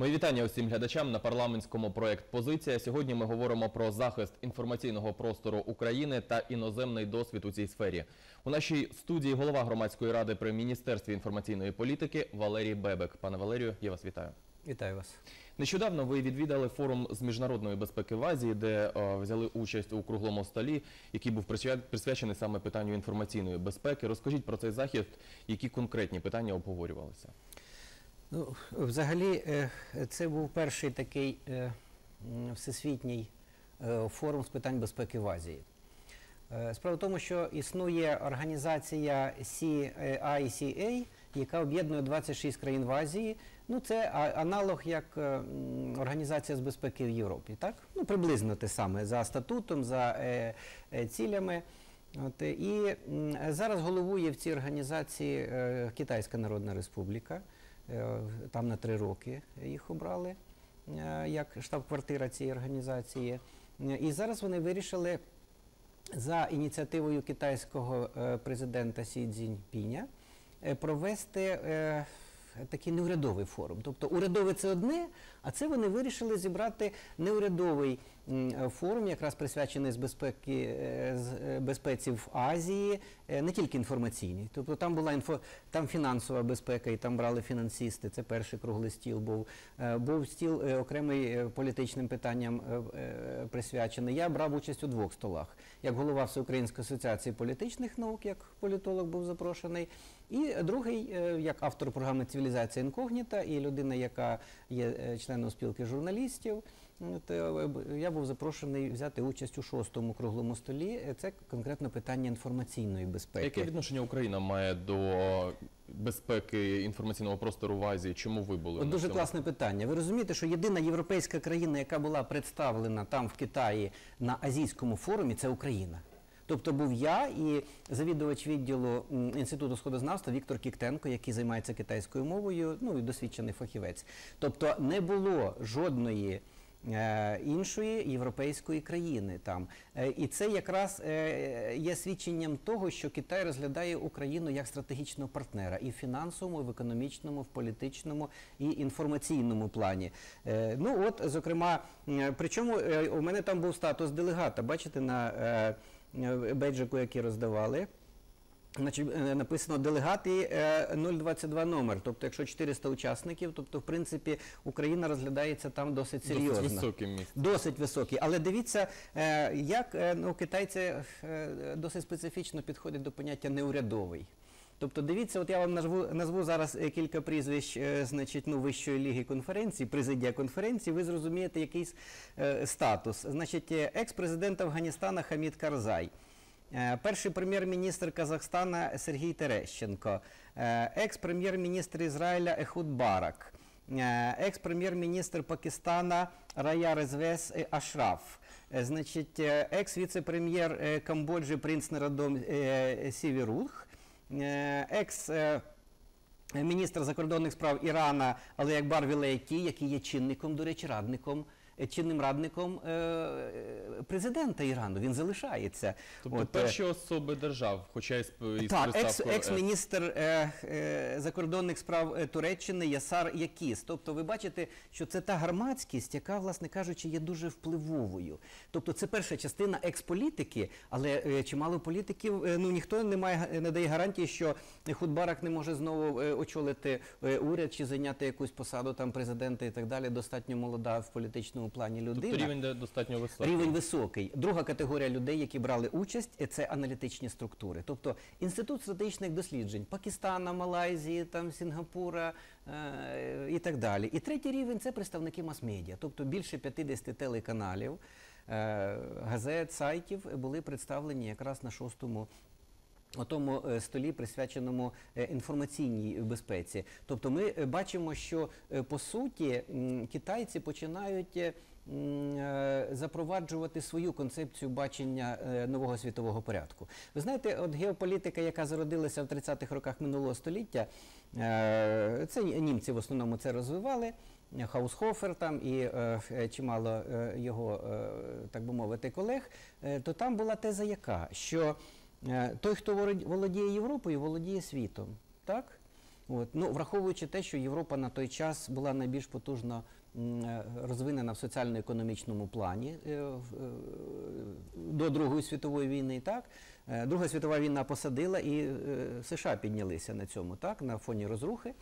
Мої вітання усім глядачам на парламентському проект Позиція. Сьогодні ми говоримо про захист інформаційного простору України та іноземний досвід у цій сфері. У нашій студії голова громадської ради при міністерстві інформаційної політики Валерій Бебек. Пане Валерію, я вас вітаю. Вітаю вас. Нещодавно ви відвідали форум з міжнародної безпеки в Азії, де е, взяли участь у круглому столі, який був присвя- присвячений саме питанню інформаційної безпеки. Розкажіть про цей захід, які конкретні питання обговорювалися. Ну, взагалі, е, це був перший такий е, всесвітній е, форум з питань безпеки в Азії. Справа в тому, що існує організація CICA, яка об'єднує 26 країн в Азії. Ну, це аналог як організація з безпеки в Європі, так? Ну, приблизно те саме за статутом, за цілями. От, і зараз головує в цій організації Китайська Народна Республіка. Е, Там на три роки їх обрали е, як штаб-квартира цієї організації. Е, І зараз вони вирішили за ініціативою китайського президента Сі Цзіньпіня провести такий неурядовий форум. Тобто урядове це одне, а це вони вирішили зібрати неурядовий е, форум, якраз присвячений з безпеки е, з е, безпеці в Азії, не тільки інформаційній. Тобто там була інфо, там фінансова безпека, і там брали фінансисти. Це перший круглий стіл був. Був стіл окремий політичним питанням присвячений. Я брав участь у двох столах. Як голова Всеукраїнської асоціації політичних наук, як політолог був запрошений, і другий е, як автор програми Цивілізація інкогніта і людина, яка є е, членом спілки журналістів. Е, Я був запрошений взяти участь у шостому круглому столі. Це конкретно питання інформаційної безпеки. Яке відношення Україна має до безпеки інформаційного простору в Азії? Чому ви були От дуже цьому? класне питання. Ви розумієте, що єдина європейська країна, яка була представлена там в Китаї на азійському форумі, це Україна. Тобто був я і завідувач відділу інституту сходознавства Віктор Кіктенко, який займається китайською мовою, ну і досвідчений фахівець. Тобто не було жодної. е, Іншої європейської країни там Е, і це якраз е, є свідченням того, що Китай розглядає Україну як стратегічного партнера і в фінансовому, і в економічному, в політичному і інформаційному плані. Ну от, зокрема, причому у мене там був статус делегата. Бачите, на бейджику, який роздавали. Е, написано делегати е, 022 номер. Тобто, якщо 400 учасників, тобто, в принципі, Україна розглядається там досить серйозно. Досить високий місце. Досить високий. Але дивіться, е, як е, ну, китайці е, досить специфічно підходять до поняття неурядовий. Тобто, дивіться, от я вам назву, назву зараз е, кілька прізвищ е, значить, ну, Вищої ліги конференції, президія конференції, ви зрозумієте якийсь е, статус. Значить, е, екс-президент Афганістана Хамід Карзай. Перший прем'єр-міністр Казахстана Сергій Терещенко, екс-прем'єр-міністр Ізраїля Ехуд Барак, екс-прем'єр-міністр Пакистана Рая Резвес Ашраф, значить, екс-віце-прем'єр Камбоджі Принц Нарадом Сівірух, екс- е, міністр закордонних справ Ірана Алеякбар Вілейкі, який є чинником, до речі, радником. Чинним радником е, президента Ірану він залишається. Тобто От, е, перші особи держав, хоча й так, екс, екс-міністр е, е, закордонних справ е, Туреччини Ясар Якіс. Тобто, ви бачите, що це та громадськість, яка, власне кажучи, є дуже впливовою. Тобто, це перша частина експолітики, але е, чимало політиків, е, ну ніхто не має не дає гарантії, що Худбарак не може знову е, очолити е, уряд чи зайняти якусь посаду там президента і так далі. Достатньо молода в політичному плані людина. Тобто рівень достатньо високий. Рівень високий. Друга категорія людей, які брали участь, е, це аналітичні структури. Тобто інститут стратегічних досліджень Пакистана, Малайзії, там Сінгапура е, і так далі. І третій рівень це представники мас-медіа, тобто більше 50 телеканалів, е, газет, сайтів були представлені якраз на шостому. У тому е, столі, присвяченому е, інформаційній безпеці. Тобто ми е, бачимо, що по суті китайці починають запроваджувати свою концепцію бачення нового світового порядку. Ви знаєте, от геополітика, яка зародилася в 30-х роках минулого століття, це німці в основному це розвивали. Хаусхофер там і чимало його, так би мовити, колег, то там була теза яка, що той, хто володіє Європою, володіє світом. Так? От. Ну, враховуючи те, що Європа на той час була найбільш потужно е, розвинена в соціально-економічному плані е, е, до Другої світової війни, так? Е, Друга світова війна посадила і е, США піднялися на цьому, так, на фоні розрухи.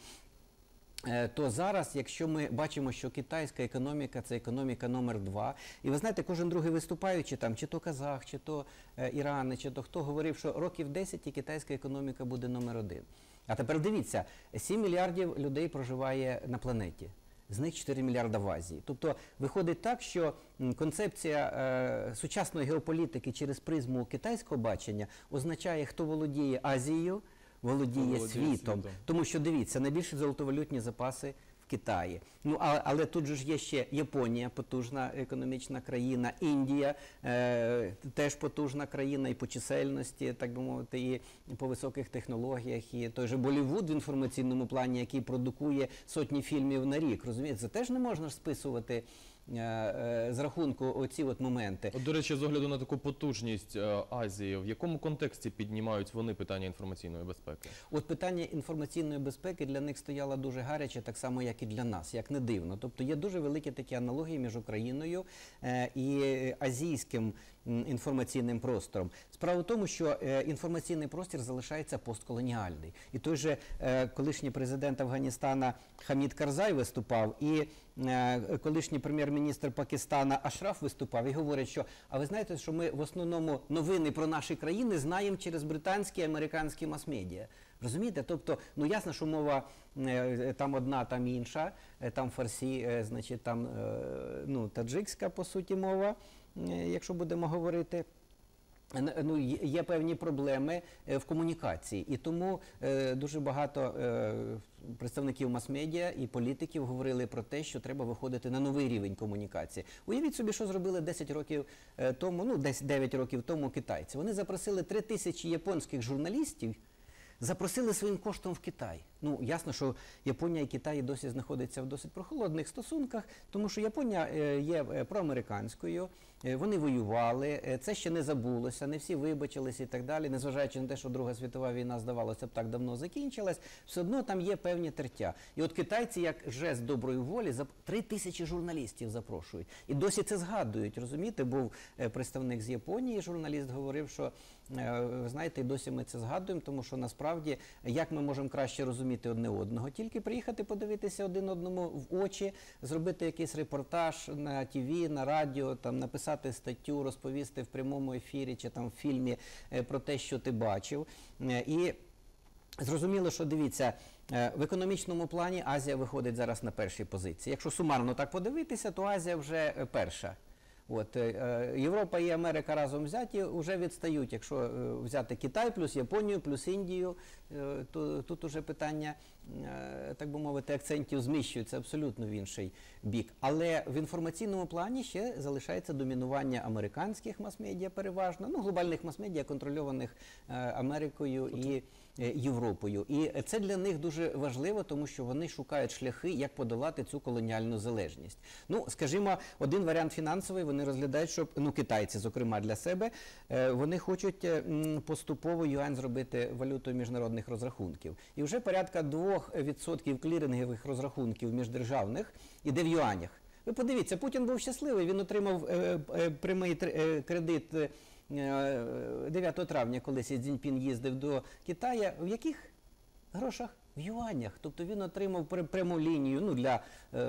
Е, То зараз, якщо ми бачимо, що китайська економіка це економіка номер два, і ви знаєте, кожен другий виступаючи там, чи то казах, чи то е, Ірани, чи то хто говорив, що років 10 і китайська економіка буде номер один. А тепер дивіться, 7 мільярдів людей проживає на планеті. З них 4 мільярда в Азії. Тобто виходить так, що концепція е, сучасної геополітики через призму китайського бачення означає, хто володіє Азією, володіє, володіє світом. світом. Тому що дивіться, найбільші золотовалютні запаси в Китаї. Ну а, але тут же ж є ще Японія, потужна економічна країна, Індія е, теж потужна країна і по чисельності, так би мовити, і по високих технологіях, і той же Болівуд в інформаційному плані, який продукує сотні фільмів на рік. Розумієте, це теж не можна списувати. Е, е, З рахунку оці от моменти. От, до речі, з огляду на таку потужність е, Азії, в якому контексті піднімають вони питання інформаційної безпеки? От питання інформаційної безпеки для них стояло дуже гаряче, так само як і для нас, як не дивно. Тобто є дуже великі такі аналогії між Україною і азійським інформаційним простором. Справа в тому, що е, інформаційний простір залишається постколоніальний. І той же е, колишній президент Афганістана Хамід Карзай виступав, і е, колишній прем'єр-міністр Пакистана Ашраф виступав і говорить, що а ви знаєте, що ми в основному новини про наші країни знаємо через британські і американські мас-медіа. Розумієте? Тобто, ну ясно, що мова там одна, там інша, там фарсі, значить, там ну, таджикська, по суті, мова, якщо будемо говорити. Ну, є- певні проблеми е, в комунікації, і тому е, дуже багато е, представників мас-медіа і політиків говорили про те, що треба виходити на новий рівень комунікації. Уявіть собі, що зробили 10 років е, тому, ну десь 9 років тому китайці. Вони запросили 3 тисячі японських журналістів. Запросили своїм коштом в Китай. Ну ясно, що Японія і Китай досі знаходяться в досить прохолодних стосунках, тому що Японія е, є е, проамериканською, е, вони воювали, це ще не забулося, не всі вибачились і так далі. Незважаючи на те, що Друга світова війна здавалося б так давно закінчилась, все одно там є певні тертя. І от китайці, як жест доброї волі, три тисячі журналістів запрошують. І досі це згадують. Розумієте, був представник з Японії, журналіст говорив, що знаєте, досі ми це згадуємо, тому що насправді як ми можемо краще розуміти одне одного, тільки приїхати подивитися один одному в очі, зробити якийсь репортаж на ТВ, на радіо, там написати статтю, розповісти в прямому ефірі чи там в фільмі е, про те, що ти бачив. Е, І Зрозуміло, що дивіться, е, в економічному плані Азія виходить зараз на першій позиції. Якщо сумарно так подивитися, то Азія вже перша. От, е, е, Європа і Америка разом взяті вже відстають. Якщо е, взяти Китай, плюс Японію, плюс Індію, то тут уже питання, так би мовити, акцентів зміщуються абсолютно в інший бік. Але в інформаційному плані ще залишається домінування американських мас-медіа переважно, ну, глобальних мас-медіа, контрольованих е, Америкою і е, Європою. І це для них дуже важливо, тому що вони шукають шляхи, як подолати цю колоніальну залежність. Ну, скажімо, один варіант фінансовий вони розглядають, щоб ну китайці, зокрема для себе, е, вони хочуть е, поступово юань зробити валютою міжнародних розрахунків. І вже порядка 2% клірингових розрахунків міждержавних іде в юанях. Ви подивіться, Путін був щасливий. Він отримав е, е, прямий е, кредит. е, е, 9 травня, коли Сі Цзіньпін їздив до Китая, в яких грошах? В юанях. Тобто він отримав пр- пряму лінію ну, для е,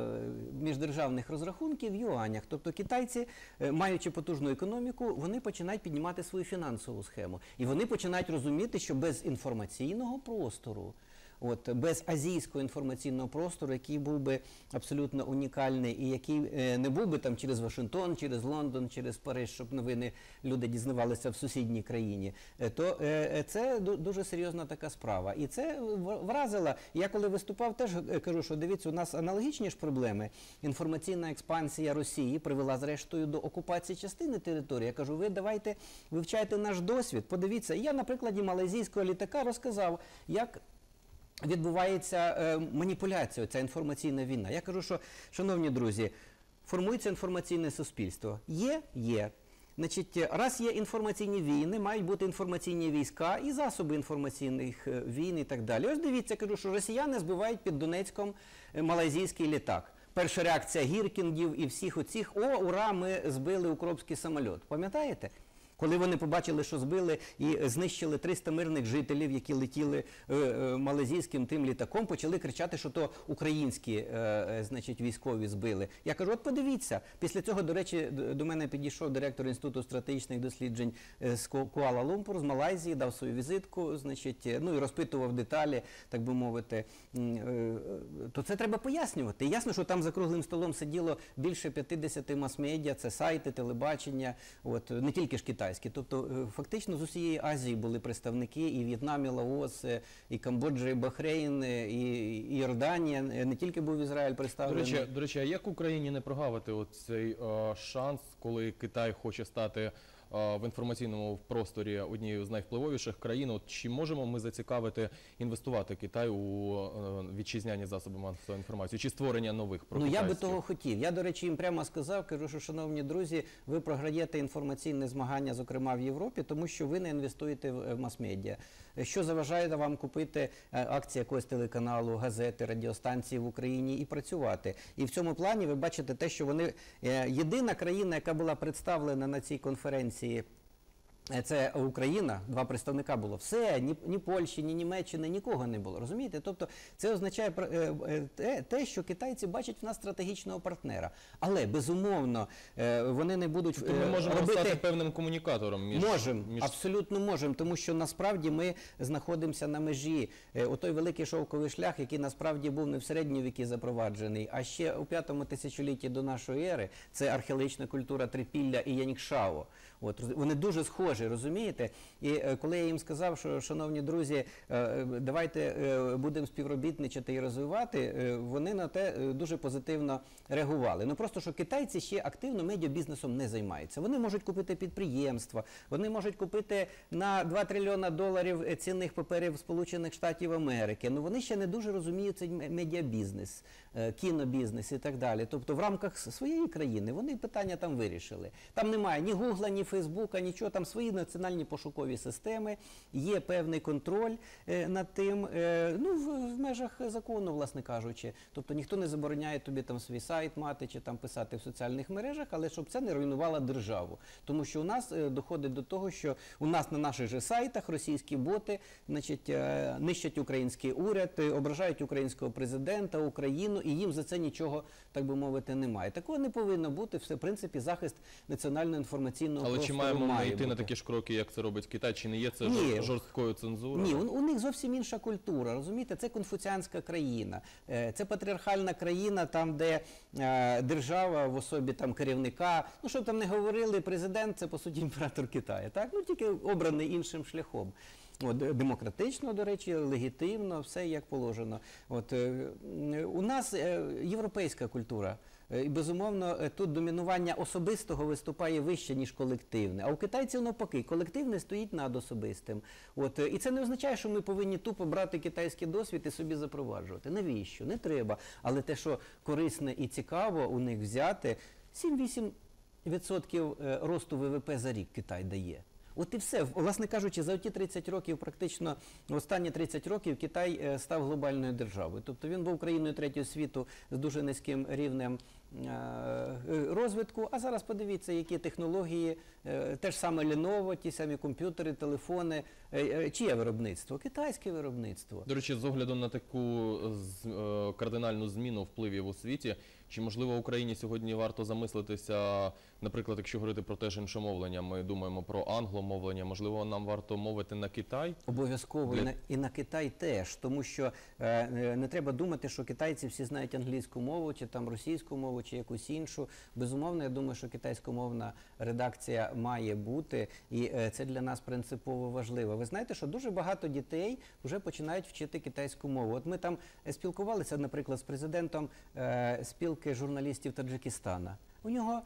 міждержавних розрахунків в юанях. Тобто китайці, е, маючи потужну економіку, вони починають піднімати свою фінансову схему. І вони починають розуміти, що без інформаційного простору. От без азійського інформаційного простору, який був би абсолютно унікальний, і який е, не був би там через Вашингтон, через Лондон, через Париж, щоб новини люди дізнавалися в сусідній країні, е, то е, це дуже серйозна така справа. І це вразило. Я коли виступав, теж кажу, що дивіться, у нас аналогічні ж проблеми. Інформаційна експансія Росії привела зрештою до окупації частини території. Я кажу, ви давайте вивчайте наш досвід. Подивіться, я на прикладі малайзійського літака розказав, як відбувається е, маніпуляція, ця інформаційна війна. Я кажу, що, шановні друзі, формується інформаційне суспільство. Є, є. Значить, раз є інформаційні війни, мають бути інформаційні війська і засоби інформаційних е, війн і так далі. Ось дивіться, кажу, що росіяни збивають під Донецьком е, малайзійський літак. Перша реакція гіркінгів і всіх оцих о, ура, ми збили укропський самоліт. Пам'ятаєте? Коли вони побачили, що збили і знищили 300 мирних жителів, які летіли е, е, малазійським тим літаком, почали кричати, що то українські е, значить, військові збили. Я кажу, от подивіться. Після цього, до речі, до мене підійшов директор Інституту стратегічних досліджень з Куала-Лумпур, з Малайзії, дав свою візитку, значить, ну і розпитував деталі, так би мовити. То це треба пояснювати. Ясно, що там за круглим столом сиділо більше 50 мас-медіа, це сайти, телебачення, от не тільки ж китайські. Тобто, е, фактично з усієї Азії були представники і В'єтнам, і Лаос, е, і Камбоджа, і Бахрейн, е, і, Йорданія. Не тільки був Ізраїль До представлений. речі, до речі, а як Україні не прогавити оцей о, шанс, коли Китай хоче стати в інформаційному просторі однією з найвпливовіших країн? От чи можемо ми зацікавити інвестувати Китай у е, вітчизняні засоби масової інформації чи створення нових Ну я би того хотів. Я, до речі, їм прямо сказав, кажу, що, шановні друзі, ви програєте інформаційне змагання, зокрема в Європі, тому що ви не інвестуєте в е, мас-медіа. Що заважає вам купити е, акції якогось телеканалу, газети, радіостанції в Україні і працювати? І в цьому плані ви бачите те, що вони е, єдина країна, яка була представлена на цій конференції. Е, Це Україна, два представника було. Все, ні, ні Польщі, ні Німеччини, нікого не було. Розумієте? Тобто це означає е, е, те, те, що китайці бачать в нас стратегічного партнера. Але безумовно вони не будуть Тобто ми можемо робити. стати певним комунікатором між Можемо, між абсолютно можемо, тому що насправді ми знаходимося на межі. Е, Отой великий шовковий шлях, який насправді був не в середні віки запроваджений, а ще у п'ятому тисячолітті до нашої ери. Це археологічна культура Трипілля і Янікшао. От вони дуже схожі, розумієте? І е, коли я їм сказав, що шановні друзі, е, е, давайте будемо співробітничати і розвивати, вони на те дуже позитивно реагували. Ну просто що китайці ще активно медіабізнесом не займаються. Вони можуть купити підприємства, вони можуть купити на 2 трильйона доларів цінних паперів Сполучених Штатів Америки. Ну вони ще не дуже розуміють цей медіабізнес, кінобізнес і так далі. Тобто в рамках своєї країни вони питання там вирішили. Там немає ні Гугла, ні Фейсбука, нічого. Там свої національні пошукові системи, є певний контроль е, над тим, е, ну в, межах закону, власне кажучи. Тобто ніхто не забороняє тобі там свій сайт мати чи там писати в соціальних мережах, але щоб це не руйнувало державу. Тому що у нас е, доходить до того, що у нас на наших же сайтах російські боти, значить, нищать український уряд, ображають українського президента, Україну, і їм за це нічого, так би мовити, немає. Такого не повинно бути. Все в принципі захист національного інформаційного але чи маємо ми йти на такі ж кроки, як це робить Китай? Чи не є це Ні. жорсткою цензурою? Ні, у, у них зовсім інша культура. Розумієте, це конфуціанська країна, Е, це патріархальна країна, там, де е, держава в особі там керівника. Ну щоб там не говорили, президент це по суті імператор Китаю. Так, ну тільки обраний іншим шляхом. От, демократично, до речі, легітимно, все як положено. От е, у нас е, європейська культура. Е, І безумовно е, тут домінування особистого виступає вище, ніж колективне. А у китайців навпаки, колективне стоїть над особистим. От е, і це не означає, що ми повинні тупо брати китайський досвід і собі запроваджувати. Навіщо? Не треба. Але те, що корисне і цікаво у них взяти, 7-8% е, росту ВВП за рік Китай дає. От і все. Власне кажучи, за ті 30 років, практично останні 30 років Китай е, став глобальною державою. Тобто він був країною третього світу з дуже низьким рівнем е, е, розвитку. А зараз подивіться, які технології, те ж саме Lenovo, ті самі комп'ютери, телефони. Чиє виробництво? Китайське виробництво. До речі, з огляду на таку кардинальну зміну впливів у світі, чи можливо Україні сьогодні варто замислитися, наприклад, якщо говорити про те ж іншомовлення, ми думаємо про англомовлення, можливо, нам варто мовити на Китай? Обов'язково і на, і на Китай теж, тому що е, е, не треба думати, що китайці всі знають англійську мову, чи там російську мову, чи якусь іншу. Безумовно, я думаю, що китайськомовна редакція має бути, і е, це для нас принципово важливо. Ви знаєте, що дуже багато дітей вже починають вчити китайську мову. От ми там е, спілкувалися, наприклад, з президентом е, спілки журналістів Таджикистана. У нього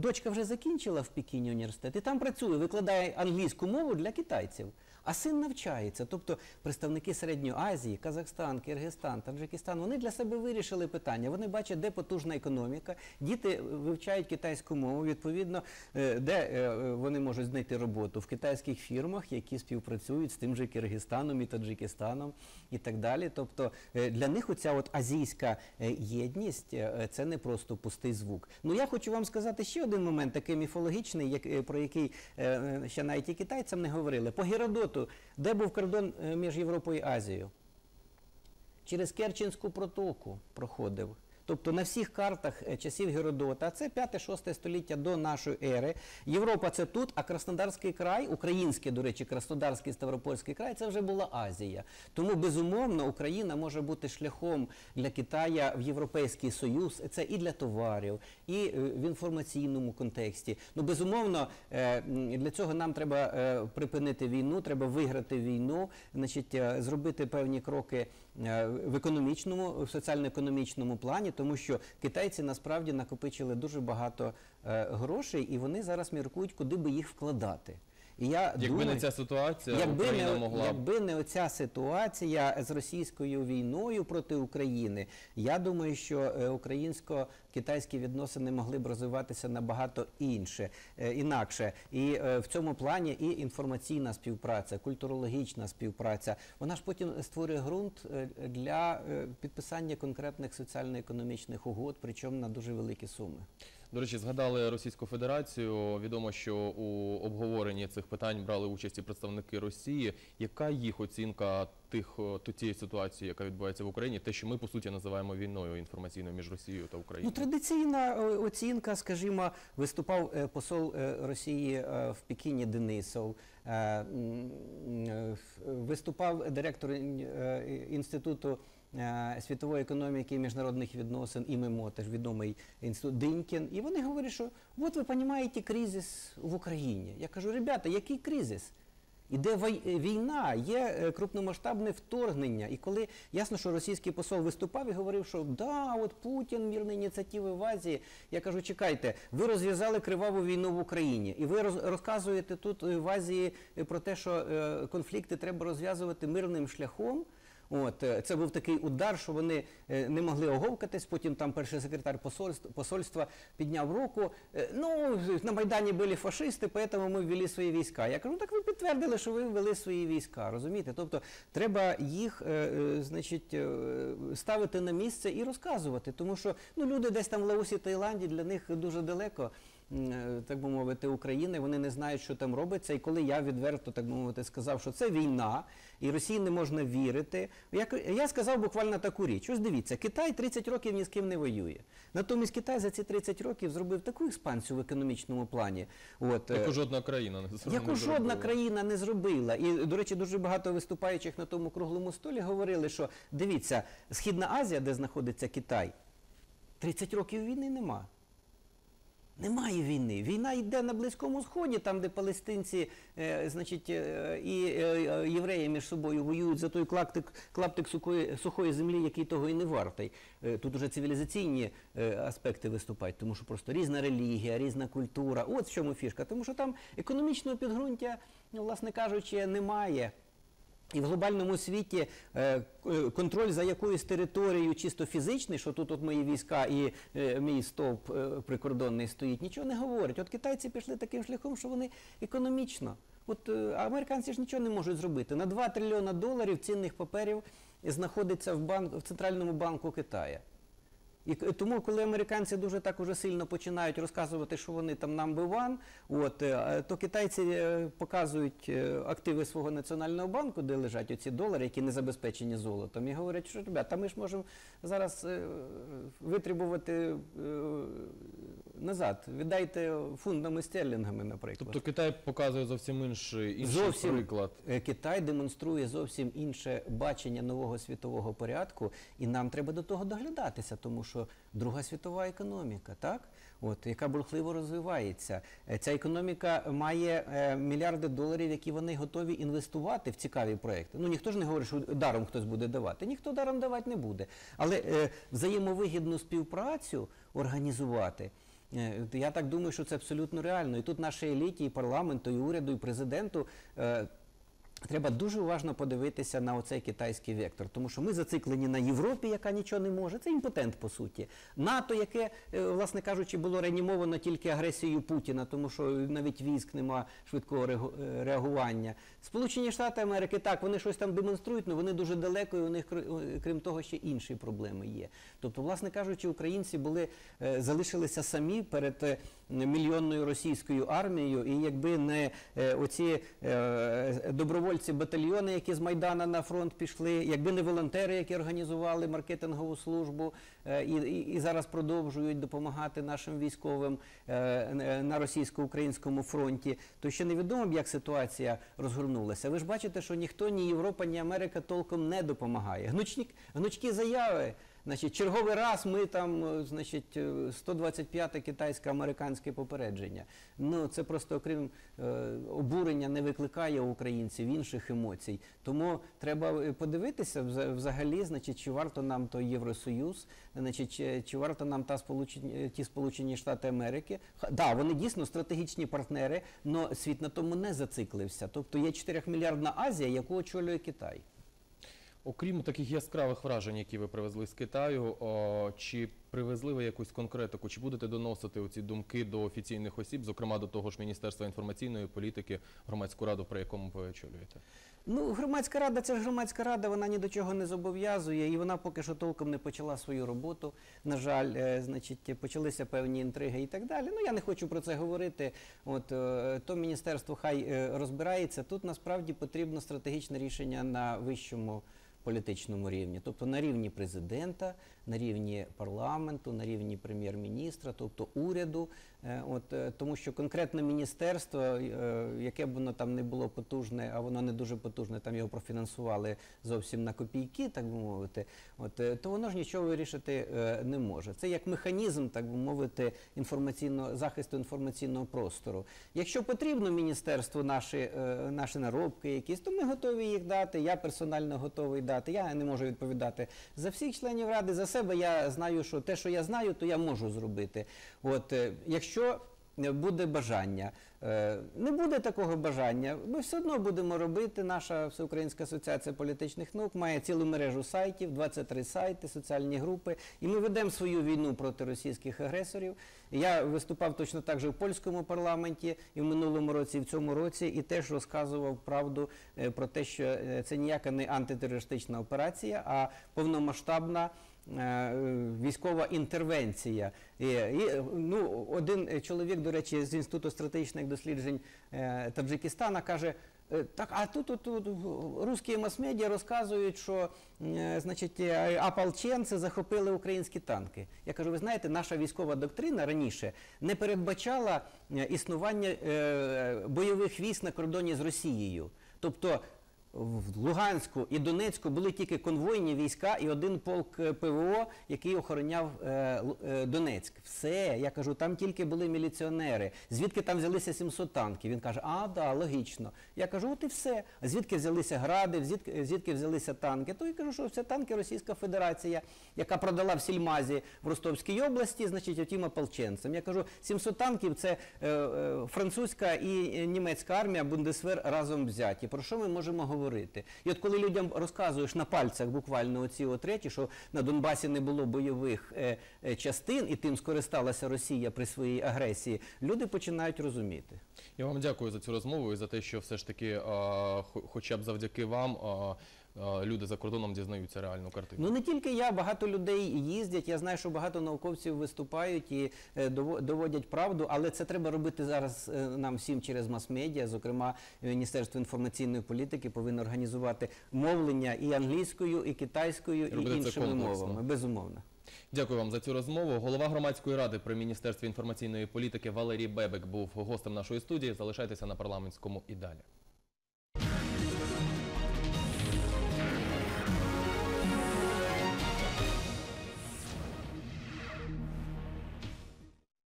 дочка вже закінчила в Пекіні університет і там працює, викладає англійську мову для китайців. А син навчається. Тобто представники Середньої Азії, Казахстан, Киргизстан, Таджикистан, вони для себе вирішили питання. Вони бачать, де потужна економіка, діти вивчають китайську мову, відповідно, е, де е, вони можуть знайти роботу в китайських фірмах, які співпрацюють з тим же Киргизстаном і Таджикистаном і так далі. Тобто е, для них оця от азійська єдність це не просто пустий звук. Ну я хочу вам сказати ще один момент, такий міфологічний, про який ще навіть і китайцям не говорили. По Геродоту, де був кордон е, між Європою і Азією? Через Керченську протоку проходив. Тобто на всіх картах е, часів Геродота, це 5-6 століття до нашої ери. Європа це тут, а Краснодарський край, український, до речі, Краснодарський Ставропольський край, це вже була Азія. Тому безумовно Україна може бути шляхом для Китая в Європейський Союз. Це і для товарів, і е, в інформаційному контексті. Ну безумовно, е, для цього нам треба припинити війну, треба виграти війну, значить, зробити певні кроки в економічному, в соціально-економічному плані, тому що китайці насправді накопичили дуже багато е, грошей, і вони зараз міркують, куди би їх вкладати. І я Якби думаю, не ця ситуація, Якби Україна не, могла якби не оця ситуація з російською війною проти України, я думаю, що е, українсько-китайські відносини могли б розвиватися набагато інше, е, інакше. І е, в цьому плані і інформаційна співпраця, культурологічна співпраця, вона ж потім створює ґрунт для підписання конкретних соціально-економічних угод, причому на дуже великі суми. До речі, згадали Російську Федерацію. Відомо, що у обговоренні цих питань брали участь і представники Росії. Яка їх оцінка тих о, то тієї ситуації, яка відбувається в Україні? Те, що ми по суті називаємо війною інформаційною між Росією та Ну, Україною? традиційна е, оцінка, скажімо, виступав е, посол е, Росії е, в Пекіні Денисов, е, е, виступав директор ін- е, інституту. Е, Світової економіки і міжнародних відносин і МИМО, теж відомий інститут Динькін. І вони говорять, що от ви розумієте кризис в Україні. Я кажу, ребята, який кризис? Іде е, війна, є е, крупномасштабне вторгнення. І коли ясно, що російський посол виступав і говорив, що да, от Путін, мірні ініціативи в Азії. Я кажу, чекайте, ви розв'язали криваву війну в Україні, і ви розказуєте тут в Азії про те, що конфлікти треба розв'язувати мирним шляхом. От е, це був такий удар, що вони е, не могли оговкатись. Потім там перший секретар посольства, посольства підняв руку. Е, Ну на майдані були фашисти, тому ми ввели свої війська. Я кажу, «Ну, так ви підтвердили, що ви ввели свої війська. Розумієте? Тобто треба їх, значить, ставити на місце і розказувати, тому що ну люди десь там в Лаосі, Таїланді для них дуже далеко. Е, Так би мовити, України, вони не знають, що там робиться. І коли я відверто так би мовити сказав, що це війна, і Росії не можна вірити. Я, я сказав буквально таку річ. Ось дивіться, Китай 30 років ні з ким не воює. Натомість Китай за ці 30 років зробив таку експансію в економічному плані. От, е, Яку жодна країна не зробила. Яку жодна країна не зробила. І, до речі, дуже багато виступаючих на тому круглому столі говорили, що дивіться, Східна Азія, де знаходиться Китай, 30 років війни нема. Немає війни. Війна йде на Близькому Сході, там, де палестинці е, значить, е, і е, е, євреї між собою воюють за той клаптик, клаптик сухої, сухої землі, який того і не вартий. Е, тут уже цивілізаційні е, аспекти виступають, тому що просто різна релігія, різна культура. От в чому фішка. Тому що там економічного підґрунтя, ну, власне кажучи, немає. І в глобальному світі е, е, контроль за якоюсь територією чисто фізичний, що тут мої війська і е, мій стовп прикордонний стоїть, нічого не говорить. От китайці пішли таким шляхом, що вони економічно. От американці ж нічого не можуть зробити. На 2 трильйона доларів цінних паперів знаходиться в в центральному банку Китая. І тому, коли американці дуже так уже сильно починають розказувати, що вони там number one, от, е, то китайці е, показують е, активи свого національного банку, де лежать оці долари, які не забезпечені золотом, і говорять, що ребята, ми ж можемо зараз витребувати назад. Віддайте фунтами стерлінгами, наприклад. Тобто Китай показує зовсім інший, інший Зовсім. приклад. Китай демонструє зовсім інше бачення нового світового порядку, і нам треба до того доглядатися, тому що Друга світова економіка, так? От, яка бурхливо розвивається. Е, Ця економіка має е, мільярди доларів, які вони готові інвестувати в цікаві проекти. Ну ніхто ж не говорить, що даром хтось буде давати. Ніхто даром давати не буде. Але е, взаємовигідну співпрацю організувати. Е, Я так думаю, що це абсолютно реально. І тут нашій еліті, і парламенту, і уряду, і президенту. Треба дуже уважно подивитися на оцей китайський вектор, тому що ми зациклені на Європі, яка нічого не може. Це імпотент по суті. НАТО, яке, е, власне кажучи, було реанімовано тільки агресією Путіна, тому що навіть військ нема швидкого е, реагування. Сполучені Штати Америки, так, вони щось там демонструють, але вони дуже далеко, і у них е, крім того ще інші проблеми є. Тобто, власне кажучи, українці були залишилися самі перед мільйонною російською армією, і якби не оці е, добровольці батальйони, які з Майдана на фронт пішли, якби не волонтери, які організували маркетингову службу е, і, і, і зараз продовжують допомагати нашим військовим е, на російсько-українському фронті, то ще невідомо б, як ситуація розгорнулася. Ви ж бачите, що ніхто, ні Європа, ні Америка толком не допомагає. Гнучні, гнучкі заяви. Значить, черговий раз ми там, е, значить, е, 125-те китайсько-американське попередження. Ну, це просто, окрім е, обурення, не викликає українців інших емоцій. Тому треба е, подивитися взагалі, значить, чи варто нам той Євросоюз, значить, чи, чи варто нам та сполучені, е, ті Сполучені Штати Америки. Ха- Да, вони дійсно стратегічні партнери, але світ на тому не зациклився. Тобто є 4-мільярдна Азія, яку очолює Китай. Окрім таких яскравих вражень, які ви привезли з Китаю, чи привезли ви якусь конкретику, чи будете доносити ці думки до офіційних осіб, зокрема до того ж Міністерства інформаційної політики, громадську раду, при якому ви очолюєте? Ну, громадська рада це ж громадська рада, вона ні до чого не зобов'язує, і вона поки що толком не почала свою роботу. На жаль, е, значить, почалися певні інтриги і так далі. Ну я не хочу про це говорити. От е, то міністерство хай е, розбирається. Тут насправді потрібно стратегічне рішення на вищому. Політичному рівні, тобто на рівні президента, на рівні парламенту, на рівні прем'єр-міністра, тобто уряду, От е, тому, що конкретне міністерство, е, яке б воно там не було потужне, а воно не дуже потужне, там його профінансували зовсім на копійки, так би мовити. От е, то воно ж нічого вирішити е, не може. Це як механізм, так би мовити, інформаційного захисту інформаційного простору. Якщо потрібно міністерству наші, е, наші наробки, якісь, то ми готові їх дати. Я персонально готовий дати. Я не можу відповідати за всіх членів ради. За себе я знаю, що те, що я знаю, то я можу зробити. От е, якщо буде бажання, Е, не буде такого бажання, ми все одно будемо робити. Наша Всеукраїнська асоціація політичних наук має цілу мережу сайтів, 23 сайти, соціальні групи, і ми ведемо свою війну проти російських агресорів. Я виступав точно так же в польському парламенті і в минулому році, і в цьому році, і теж розказував правду е, про те, що е, це ніяка не антитерористична операція, а повномасштабна. Е, Військова інтервенція. І, і, ну, один чоловік, до речі, з Інституту стратегічних досліджень е, Таджикистана каже: е, так, а тут, тут, тут русські мас-медіа розказують, що значить, ополченці захопили українські танки. Я кажу, ви знаєте, наша військова доктрина раніше не передбачала існування бойових військ на кордоні з Росією. Тобто в Луганську і Донецьку були тільки конвойні війська і один полк е, ПВО, який охороняв е, е, Донецьк. Все, я кажу, там тільки були міліціонери. Звідки там взялися 700 танків? Він каже, а, да, логічно. Я кажу, от і все. А звідки взялися гради, звідки, звідки взялися танки? То я кажу, що це танки Російська Федерація, яка продала в Сільмазі в Ростовській області, значить, отім ополченцям. Я кажу, 700 танків це е, е, французька і е, німецька армія Бундесвер разом взяті. Про що ми можемо говорити? І от коли людям розказуєш на пальцях буквально оці от що на Донбасі не було бойових е, е, частин, і тим скористалася Росія при своїй агресії, люди починають розуміти. Я вам дякую за цю розмову і за те, що все ж таки, хоча б завдяки вам, люди за кордоном дізнаються реальну картину. Ну не тільки я, багато людей їздять. Я знаю, що багато науковців виступають і е, доводять правду, але це треба робити зараз е, нам всім через мас-медіа. Зокрема, Міністерство інформаційної політики повинно організувати мовлення і англійською, і китайською, і, це іншими мовами. Безумовно. Дякую вам за цю розмову. Голова громадської ради при міністерстві інформаційної політики Валерій Бебек був гостем нашої студії. Залишайтеся на парламентському і далі.